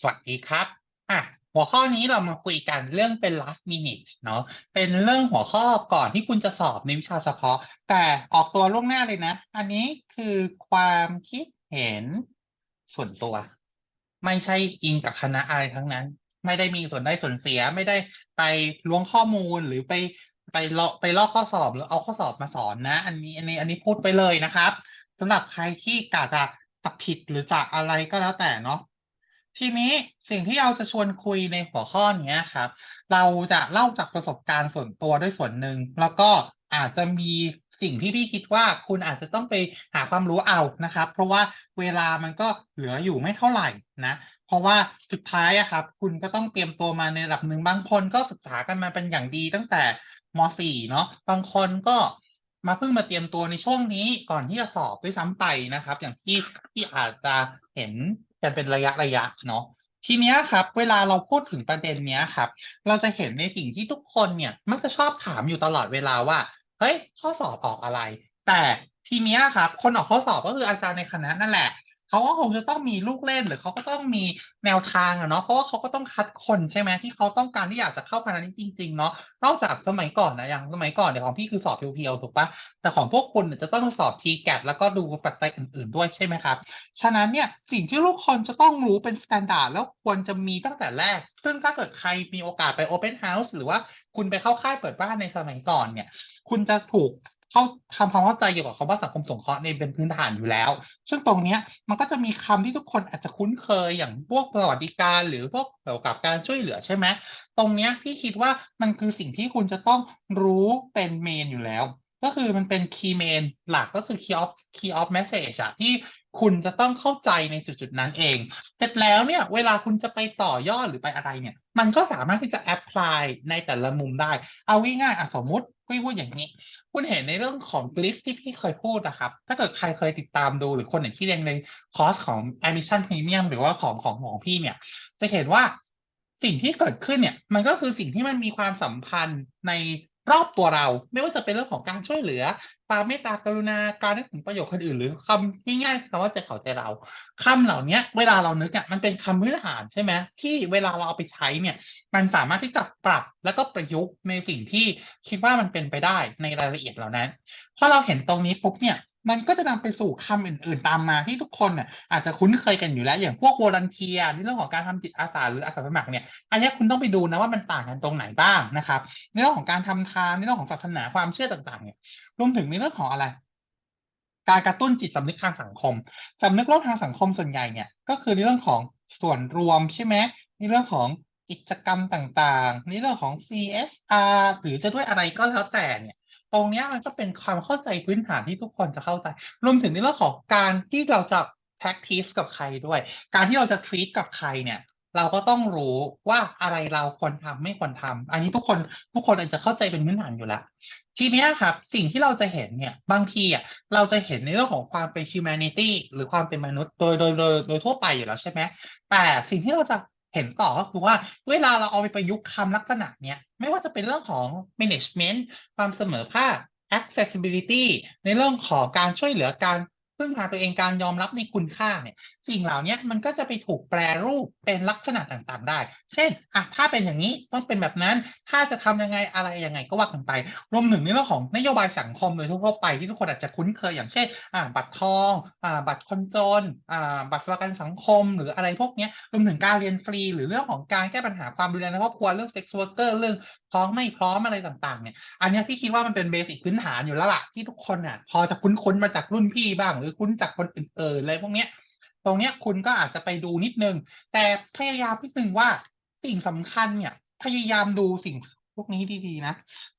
สวัสดีครับอะหัวข้อนี้เรามาคุยกันเรื่องเป็น last minute เนาะเป็นเรื่องหัวข้อก่อนที่คุณจะสอบในวิชาเฉพาะ แต่ออกตัวล่วงหน้าเลยนะ อันนี้คือความคิดเห็นส่วนตัว ไม่ใช่อิงกับคณะอะไรทั้งนั้น ไม่ได้มีส่วนได้ส่วนเสียไม่ได้ไปล้วงข้อมูลหรือไปไปลอกไปลอกข้อสอบหรือเอาข้อสอบมาสอนนะ อันนี้อันนี้อันนี้พูดไปเลยนะครับสำหรับใครที่กะจะจะผิดหรือจะอะไรก็แล้วแต่เนาะ ทีนี้สิ่งที่เราจะชวนคุยในหัวข้อนี้ครับ เราจะเล่าจากประสบการณ์ส่วนตัวด้วยส่วนหนึ่ง แล้วก็อาจจะมีสิ่งที่พี่คิดว่าคุณอาจจะต้องไปหาความรู้เอานะครับ เพราะว่าเวลามันก็เหลืออยู่ไม่เท่าไหร่นะ เพราะว่าสุดท้ายอะครับ คุณก็ต้องเตรียมตัวมาในระดับหนึ่งบางคนก็ศึกษากันมาเป็นอย่างดีตั้งแต่ม .4 เนาะบางคนก็มาเพิ่งมาเตรียมตัวในช่วงนี้ก่อนที่จะสอบด้วยซ้ำไปนะครับ อย่างที่ที่อาจจะเห็น กันเป็นระยะระยะเนาะทีเนี้ยครับ เวลาเราพูดถึงประเด็นเนี้ยครับ เราจะเห็นในสิ่งที่ทุกคนเนี่ยมักจะชอบถามอยู่ตลอดเวลาว่าเฮ้ยข้อสอบออกอะไร แต่ทีเนี้ยครับ คนออกข้อสอบก็คืออาจารย์ในคณะนั่นแหละ เขาก็คงจะต้องมีลูกเล่นหรือเขาก็ต้องมีแนวทางอะเนาะเพราะว่าเขาก็ต้องคัดคนใช่ไหมที่เขาต้องการที่อยากจะเข้าคณะนี้จริงๆเนาะนอกจากสมัยก่อนนะอย่างสมัยก่อนเนี่ยของพี่คือสอบเพียวๆถูกปะแต่ของพวกคุณเนี่ยจะต้องสอบทีแกดแล้วก็ดูปัจจัยอื่น ๆด้วยใช่ไหมครับฉะนั้นเนี่ยสิ่งที่ทุกคนจะต้องรู้เป็นสแตนดาร์ดแล้วควรจะมีตั้งแต่แรก ซึ่งถ้าเกิดใครมีโอกาสไปโอเพนเฮาส์หรือว่าคุณไปเข้าค่ายเปิดบ้านในสมัยก่อนเนี่ย คุณจะถูก เข้าทำความเข้าใจเกี่ยวกับคำว่าสังคมสงเคราะห์ในเป็นพื้นฐานอยู่แล้ว ซึ่งตรงเนี้ยมันก็จะมีคำที่ทุกคนอาจจะคุ้นเคยอย่างพวกสวัสดิการ หรือพวกเกี่ยวกับการช่วยเหลือใช่ไหมตรงเนี้ยพี่คิดว่ามันคือสิ่งที่คุณจะต้องรู้เป็นเมนอยู่แล้ว ก็คือมันเป็นคีย์เมนหลักก็คือคีย์ออฟคีย์ออฟแมสเซจอะที่ คุณจะต้องเข้าใจในจุดๆนั้นเอง เสร็จแล้วเนี่ย เวลาคุณจะไปต่อยอดหรือไปอะไรเนี่ย มันก็สามารถที่จะ apply ในแต่ละมุมได้ เอาง่ายๆอะสมมติพี่พูดอย่างนี้ คุณเห็นในเรื่องของ list ที่พี่เคยพูดนะครับ ถ้าเกิดใครเคยติดตามดูหรือคนไหนที่เรียนในคอร์สของ admission premium หรือว่าของของของพี่เนี่ย จะเห็นว่าสิ่งที่เกิดขึ้นเนี่ย มันก็คือสิ่งที่มันมีความสัมพันธ์ใน รอบตัวเรา ไม่ว่าจะเป็นเรื่องของการช่วยเหลือความเมตตากรุณาการนึกถึงประโยชน์คนอื่น หรือคำง่ายๆคำว่าใจเขาใจเราคำเหล่านี้เวลาเรานึกอะมันเป็นคำพื้นฐานใช่ไหมที่เวลาเราเอาไปใช้เนี่ย มันสามารถที่จะปรับแล้วก็ประยุกต์ในสิ่งที่คิดว่ามันเป็นไปได้ในรายละเอียดเหล่านั้นพอเราเห็นตรงนี้ปุ๊บเนี่ย มันก็จะนำไปสู่คำอื่นๆตามมาที่ทุกคนเนี่ยอาจจะคุ้นเคยกันอยู่แล้ว อย่างพวกวอลันเทียในเรื่องของการทำจิตอาสาหรืออาสาสมัครเนี่ยอันนี้คุณต้องไปดูนะว่ามันต่างกันตรงไหนบ้างนะครับ ในเรื่องของการทำทานในเรื่องของศาสนาความเชื่อต่างๆเนี่ยรวมถึงในเรื่องของอะไรการกระตุ้นจิตสำนึกทางสังคมสำนึกโลกทางสังคมส่วนใหญ่เนี่ยก็คือในเรื่องของส่วนรวมใช่ไหมในเรื่องของกิจกรรมต่างๆ ในเรื่องของ CSR หรือจะด้วยอะไรก็แล้วแต่เนี่ย ตรงนี้มันก็เป็นความเข้าใจพื้นฐานที่ทุกคนจะเข้าใจรวมถึงในเรื่องของการที่เราจะ practice กับใครด้วย การที่เราจะ treat กับใครเนี่ย เราก็ต้องรู้ว่าอะไรเราควรทำไม่ควรทำอันนี้ทุกคนทุกคนอาจจะเข้าใจเป็นพื้นฐานอยู่แล้วทีนี้ครับ สิ่งที่เราจะเห็นเนี่ยบางทีอะเราจะเห็นในเรื่องของความเป็น humanity หรือความเป็นมนุษย์โดยโดยโดยโดยทั่วไปอยู่แล้วใช่ไหมแต่สิ่งที่เราจะ เห็นต่อก็คือว่าเวลาเราเอาไปประยุกต์คำลักษณะเนี้ยไม่ว่าจะเป็นเรื่องของ management ความเสมอภาค accessibility ในเรื่องของการช่วยเหลือการ พึ่งพาตัวเองการยอมรับในคุณค่าเนี่ยสิ่งเหล่านี้มันก็จะไปถูกแปลรูปเป็นลักษณะต่างๆ ได้ เช่นอะถ้าเป็นอย่างนี้ต้องเป็นแบบนั้น ถ้าจะทำยังไงอะไรยังไงก็ว่ากันไป รวมถึงในเรื่องของนโยบายสังคมโดยทั่วไปที่ทุกคนอาจจะคุ้นเคยอย่างเช่นอ่าบัตรทองอ่าบัตรคนจนอ่าบัตรสวัสดิการสังคม หรืออะไรพวกนี้รวมถึงการเรียนฟรี หรือเรื่องของการแก้ปัญหาความรุนแรงในครอบครัวเรื่องเซ็กซ์วอร์เกอร์เรื่อง ท้องไม่พร้อมอะไรต่างๆ เนี่ย อันนี้พี่คิดว่ามันเป็นเบสิกพื้นฐานอยู่แล้วล่ะที่ทุกคนเนี่ยพอจะคุ้นๆมาจากรุ่นพี่บ้าง หรือคุ้นจากคนอื่นๆอะไรพวกเนี้ย ตรงเนี้ยคุณก็อาจจะไปดูนิดนึง แต่พยายามพิดนึงว่าสิ่งสำคัญเนี่ย พยายามดูสิ่ง พวกนี้ดีๆนะ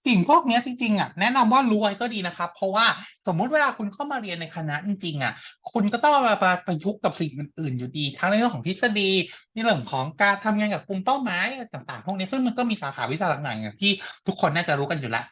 สิ่งพวกนี้จริงๆอะแนะนำว่ารู้ไว้ก็ดีนะครับ เพราะว่าสมมุติเวลาคุณเข้ามาเรียนในคณะจริงๆอะคุณก็ต้องมาประยุกต์กับสิ่งอื่นๆอยู่ดี ทั้งในเรื่องของทฤษฎีในเรื่องของการทำงานกับกลุ่มเป้าหมายต่างๆ พวกนี้ซึ่งมันก็มีสาขาวิชาต่างๆอย่างที่ทุกคนน่าจะรู้กันอยู่แล้ว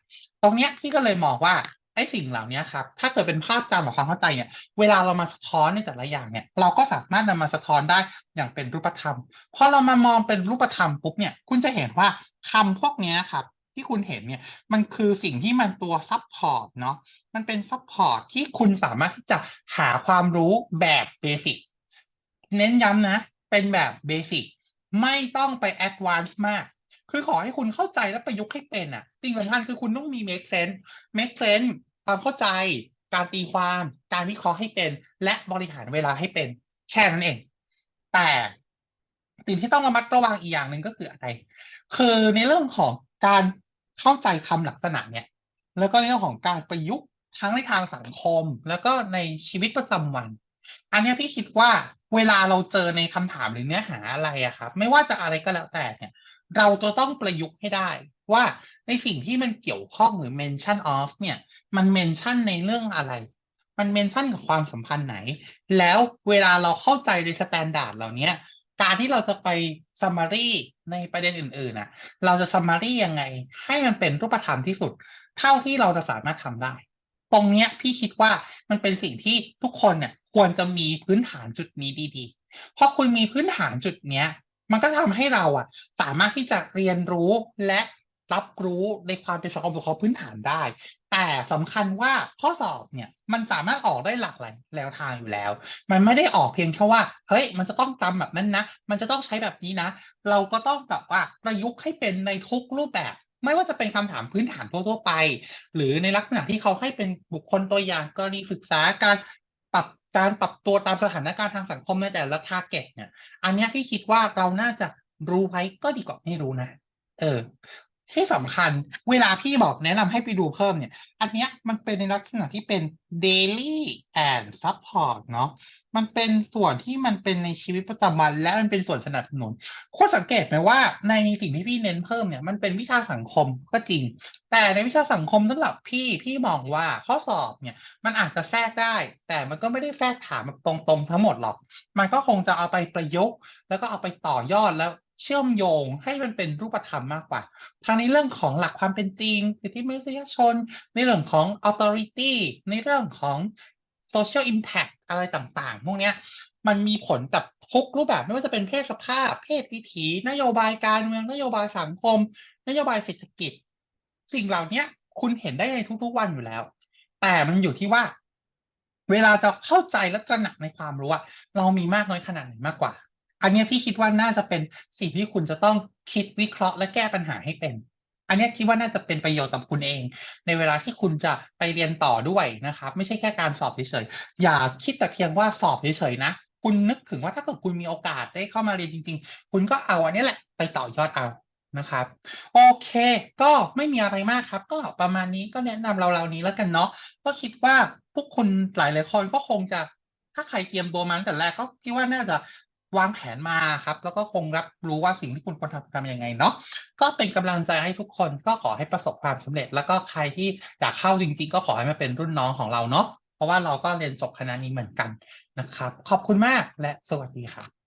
ตรงเนี้ยพี่ก็เลยมองว่า ไอ้สิ่งเหล่านี้ครับถ้าเกิดเป็นภาพจำขอความเข้าใจเนี่ย เวลาเรามาสะท้อนในแต่ละอย่างเนี่ย เราก็สามารถนำมาสะท้อนได้อย่างเป็นรูปธรรมพอเรามามองเป็นรูปธรรมปุ๊บเนี่ยคุณจะเห็นว่าคำพวกนี้ครับที่คุณเห็นเนี่ยมันคือสิ่งที่มันตัวซับพอร์ตเนาะมันเป็นซับพอร์ตที่คุณสามารถที่จะหาความรู้แบบเบสิกเน้นย้ำนะ เป็นแบบเบสิกไม่ต้องไปแอดวานซ์มาก คือขอให้คุณเข้าใจและประยุกต์ให้เป็นอะสิ่งสำคัญคือคุณต้องมี make sense make sense ความเข้าใจการตีความการวิเคราะห์ให้เป็น และบริหารเวลาให้เป็นแค่นั้นเอง แต่สิ่งที่ต้องระมัดระวังอีกอย่างหนึ่งก็คืออะไรคือในเรื่องของการเข้าใจคำลักษณะเนี่ย แล้วก็ในเรื่องของการประยุกต์ทั้งในทางสังคม แล้วก็ในชีวิตประจำวัน อันนี้พี่คิดว่าเวลาเราเจอในคำถามหรือเนื้อหาอะไรอะครับ ไม่ว่าจะอะไรก็แล้วแต่เนี่ย เราจะต้องประยุกต์ให้ได้ว่าในสิ่งที่มันเกี่ยวข้องหรือ mention of เนี่ยมัน mention ในเรื่องอะไร มัน mention กับความสัมพันธ์ไหน แล้วเวลาเราเข้าใจในสแตนดาร์ดเหล่านี้การที่เราจะไป summary ในประเด็นอื่นๆน่ะเราจะ summary ยังไง ให้มันเป็นรูปธรรมที่สุด เท่าที่เราจะสามารถทำได้ ตรงเนี้ยพี่คิดว่ามันเป็นสิ่งที่ทุกคนเนี่ยควรจะมีพื้นฐานจุดนี้ดีๆ เพราะคุณมีพื้นฐานจุดเนี้ย มันก็ทำให้เราอะ สามารถที่จะเรียนรู้และรับรู้ในความเป็นสังคมสงเคราะห์พื้นฐานได้ แต่สำคัญว่าข้อสอบเนี่ยมันสามารถออกได้หลากหลายแนวทางอยู่แล้ว มันไม่ได้ออกเพียงแค่ว่า เฮ้ย มันจะต้องจำแบบนั้นนะ มันจะต้องใช้แบบนี้นะ เราก็ต้องแบบว่าประยุกต์ให้เป็นในทุกรูปแบบ ไม่ว่าจะเป็นคำถามพื้นฐานทั่วๆไป หรือในลักษณะที่เขาให้เป็นบุคคลตัวอย่างกรณีศึกษาการ ปรับการปรับตัวตามสถานการณ์ทางสังคมในแต่ละทาร์เก็ตเนี่ย อันนี้พี่คิดว่าเราน่าจะรู้ไว้ก็ดีกว่าไม่รู้นะ เออ ที่สำคัญ เวลาพี่บอกแนะนำให้ไปดูเพิ่มเนี่ย อันเนี้ยมันเป็นในลักษณะที่เป็น daily and support เนาะมันเป็นส่วนที่มันเป็นในชีวิตประจำวัน และมันเป็นส่วนสนับสนุนคุณสังเกตไหมว่าในสิ่งที่พี่เน้นเพิ่มเนี่ยมันเป็นวิชาสังคมก็จริง แต่ในวิชาสังคมสำหรับพี่พี่มองว่าข้อสอบเนี่ยมันอาจจะแทรกได้ แต่มันก็ไม่ได้แทรกถามตรงๆ ทั้งหมดหรอก มันก็คงจะเอาไปประยุกต์ แล้วก็เอาไปต่อยอดแล้ว เชื่อมโยงให้มันเป็นรูปธรรมมากกว่าทางในเรื่องของหลักความเป็นจริง สิทธิมนุษยชน ในเรื่องของ authority ในเรื่องของ social impact อะไรต่างๆ พวกเนี้ยมันมีผลกับทุกรูปแบบไม่ว่าจะเป็นเพศสภาพ เพศวิถี นโยบายการเมืองนโยบายสังคม นโยบายเศรษฐกิจ สิ่งเหล่านี้คุณเห็นได้ในทุกๆวันอยู่แล้ว แต่มันอยู่ที่ว่า เวลาจะเข้าใจและตระหนักในความรู้อะเรามีมากน้อยขนาดไหนมากกว่า อันนี้พี่คิดว่าน่าจะเป็นสิ่งที่คุณจะต้องคิดวิเคราะห์และแก้ปัญหาให้เป็น อันนี้คิดว่าน่าจะเป็นประโยชน์กับคุณเอง ในเวลาที่คุณจะไปเรียนต่อด้วยนะครับ ไม่ใช่แค่การสอบเฉยๆอย่าคิดแต่เพียงว่าสอบเฉยๆนะ คุณนึกถึงว่าถ้าเกิดคุณมีโอกาสได้เข้ามาเรียนจริง ๆ คุณก็เอาอันนี้แหละไปต่อยอดเอานะครับโอเค ก็ไม่มีอะไรมากครับ ก็ประมาณนี้ก็แนะนำเราๆนี้แล้วกันเนาะก็คิดว่าพวกคุณหลายๆคนก็คงจะถ้าใครเตรียมตัวมาตั้งแต่แรกก็คิดว่าน่าจะ วางแผนมาครับ แล้วก็คงรับรู้ว่าสิ่งที่คุณควรทำทำยังไงเนาะก็เป็นกำลังใจให้ทุกคนก็ขอให้ประสบความสำเร็จ แล้วก็ใครที่อยากเข้าจริง ๆ ก็ขอให้มาเป็นรุ่นน้องของเราเนาะเพราะว่าเราก็เรียนจบคณะนี้เหมือนกันนะครับ ขอบคุณมากและสวัสดีครับ